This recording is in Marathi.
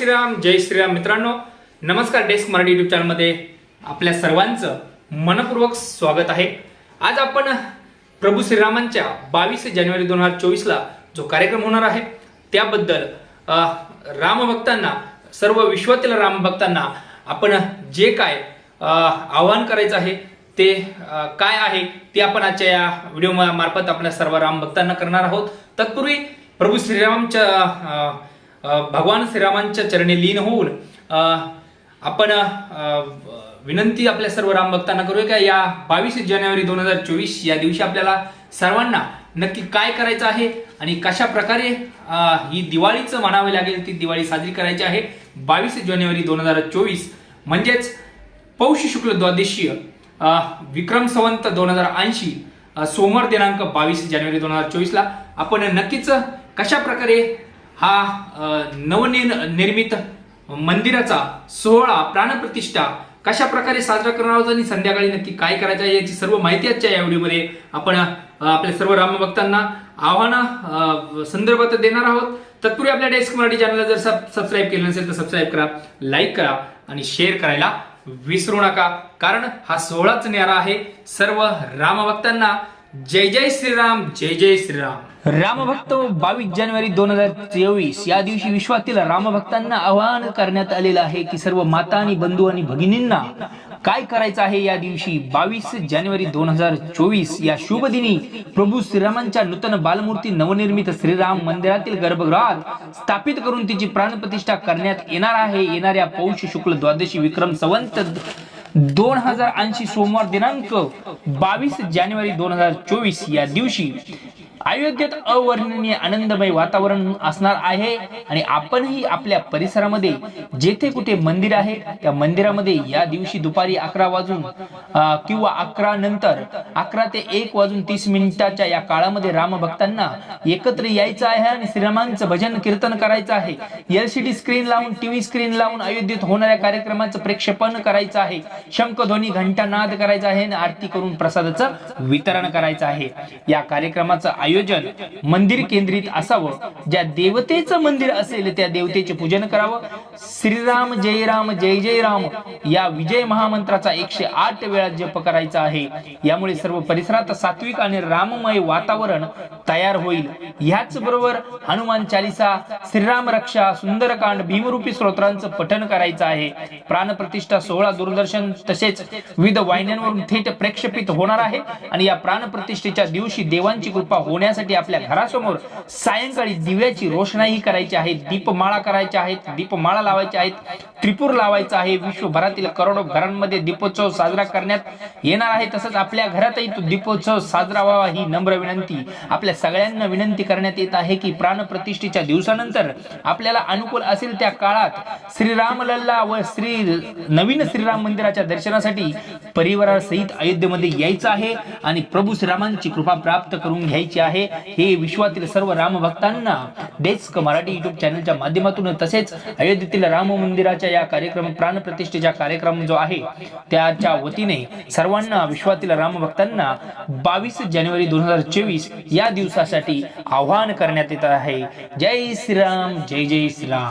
श्रीराम जय श्रीराम मित्रांनो. नमस्कार डेस्क मराठी युट्यूब चॅनलमध्ये आपल्या सर्वांचं मनपूर्वक स्वागत आहे. आज आपण प्रभू श्रीरामांच्या बावीस जानेवारी दोन हजार चोवीसला जो कार्यक्रम होणार आहे त्याबद्दल रामभक्तांना सर्व विश्वातील रामभक्तांना आपण जे काय आवाहन करायचं आहे ते काय आहे ते आपण आजच्या या व्हिडिओ मार्फत आपल्या सर्व रामभक्तांना करणार आहोत. तत्पूर्वी प्रभू श्रीरामच्या भगवान श्रीरामांच्या चरणी लीन होऊन आपण विनंती आपल्या सर्व राम भक्तांना करूया का या बावीस जानेवारी दोन हजार चोवीस या दिवशी आपल्याला सर्वांना नक्की काय करायचं आहे आणि कशा प्रकारे ही दिवाळीचं म्हणावे लागेल ती दिवाळी साजरी करायची आहे बावीस जानेवारी दोन हजार चोवीस. म्हणजेच पौष शुक्ल द्वादशीय विक्रम संवंत दोन हजार ऐंशी सोमवार दिनांक बावीस जानेवारी दोन हजार चोवीसला आपण नक्कीच कशा प्रकारे हा अ, निर्मित मंदिराचा सोहळा प्राणप्रतिष्ठा कशा प्रकारे साजरा करणार आहोत आणि संध्याकाळी नक्की काय करायचं आहे याची सर्व माहिती आजच्या या व्हिडिओमध्ये आपण आपल्या सर्व रामभक्तांना आव्हानं संदर्भात देणार आहोत. तत्पूर्वी आपल्या डेस्क मराठी चॅनलला जर सबस्क्राईब केलं नसेल तर सबस्क्राईब करा लाईक करा आणि शेअर करायला विसरू नका. कारण हा सोहळाच न्यारा आहे. सर्व रामभक्तांना जय जय श्रीराम जय जय श्रीराम. रामभक्त बावीस जानेवारी दोन हजार चोवीस. या दिवशी विश्वातील रामभक्तांना आवाहन करण्यात आलेलं आहे की सर्व माता आणि बंधू आणि भगिनींना काय करायचं आहे या दिवशी बावीस जानेवारी दोन हजार चोवीस. या शुभ दिनी प्रभू श्रीरामांच्या नूतन बालमूर्ती नवनिर्मित श्रीराम मंदिरातील गर्भगृहात स्थापित करून तिची प्राणप्रतिष्ठा करण्यात येणार आहे. येणाऱ्या पौष शुक्ल द्वादशी विक्रम संवंत दोन हजार ऐंशी सोमवार दिनांक बावीस जानेवारी दोन हजार चोवीस या दिवशी अयोध्येत अवर्णनीय आनंदमय वातावरण असणार आहे आणि आपणही आपल्या परिसरामध्ये जेथे कुठे मंदिर आहे त्या मंदिरामध्ये या दिवशी दुपारी अकरा वाजून किंवा अकरा नंतर अकरा ते एक वाजून तीस मिनिटाच्या या काळामध्ये रामभक्तांना एकत्र यायचं आहे आणि श्रीरामांचं भजन कीर्तन करायचं आहे. एलसीडी स्क्रीन लावून टीव्ही स्क्रीन लावून अयोध्येत होणाऱ्या कार्यक्रमाचं प्रेक्षेपण करायचं आहे. शंखध्वनी घंटानाद करायचा आहे आणि आरती करून प्रसादाचं वितरण करायचं आहे. या कार्यक्रमाचं आयोजन मंदिर केंद्रित असावं. ज्या देवतेचं मंदिर असेल त्या देवतेचे पूजन करावं. श्रीराम जय राम जय जय राम या विजय महामंत्राचा एकशे आठ वेळा जप करायचा आहे. यामुळे सर्व परिसरात सात्विक आणि राममय वातावरण तयार होईल. ह्याच बरोबर हनुमान चालिसा श्रीराम रक्षा सुंदरकांड भीमरूपी स्तोत्रांचं पठन करायचं आहे. प्राणप्रतिष्ठा सोहळा दूरदर्शन तसेच विविध वाहिन्यांवरून थेट प्रेक्षेपित होणार आहे. आणि या प्राणप्रतिष्ठेच्या दिवशी देवांची कृपा होणार होण्यासाठी आपल्या घरासमोर सायंकाळी दिव्याची रोषणाई करायची आहे दीपमाळा करायच्या आहेत दीपमाळा लावायच्या आहेत त्रिपूर लावायचा आहे. विश्वभरातील करोडो घरांमध्ये दीपोत्सव साजरा करण्यात येणार आहे. तसंच आपल्या घरातही तो दीपोत्सव साजरा व्हावा ही नम्र विनंती. आपल्या सगळ्यांना विनंती करण्यात येत आहे की प्राणप्रतिष्ठेच्या दिवसानंतर आपल्याला अनुकूल असेल त्या काळात श्रीराम लल्ला व श्री नवीन श्रीराम मंदिराच्या दर्शनासाठी परिवारासहित अयोध्येमध्ये यायचं आहे आणि प्रभू श्रीरामांची कृपा प्राप्त करून घ्यायची आहे हे विश्वातील सर्व रामभक्तांना डेस्क मराठी युट्यूब चॅनलच्या माध्यमातून तसेच अयोध्येतील राम मंदिराच्या या कार्यक्रम प्राणप्रतिष्ठेचा कार्यक्रम जो आहे त्याच्या वतीने सर्वांना विश्वातील रामभक्तांना बावीस जानेवारी दोन हजार चोवीस या दिवसासाठी आवाहन करण्यात येत आहे. जय श्रीराम जय जय श्रीराम.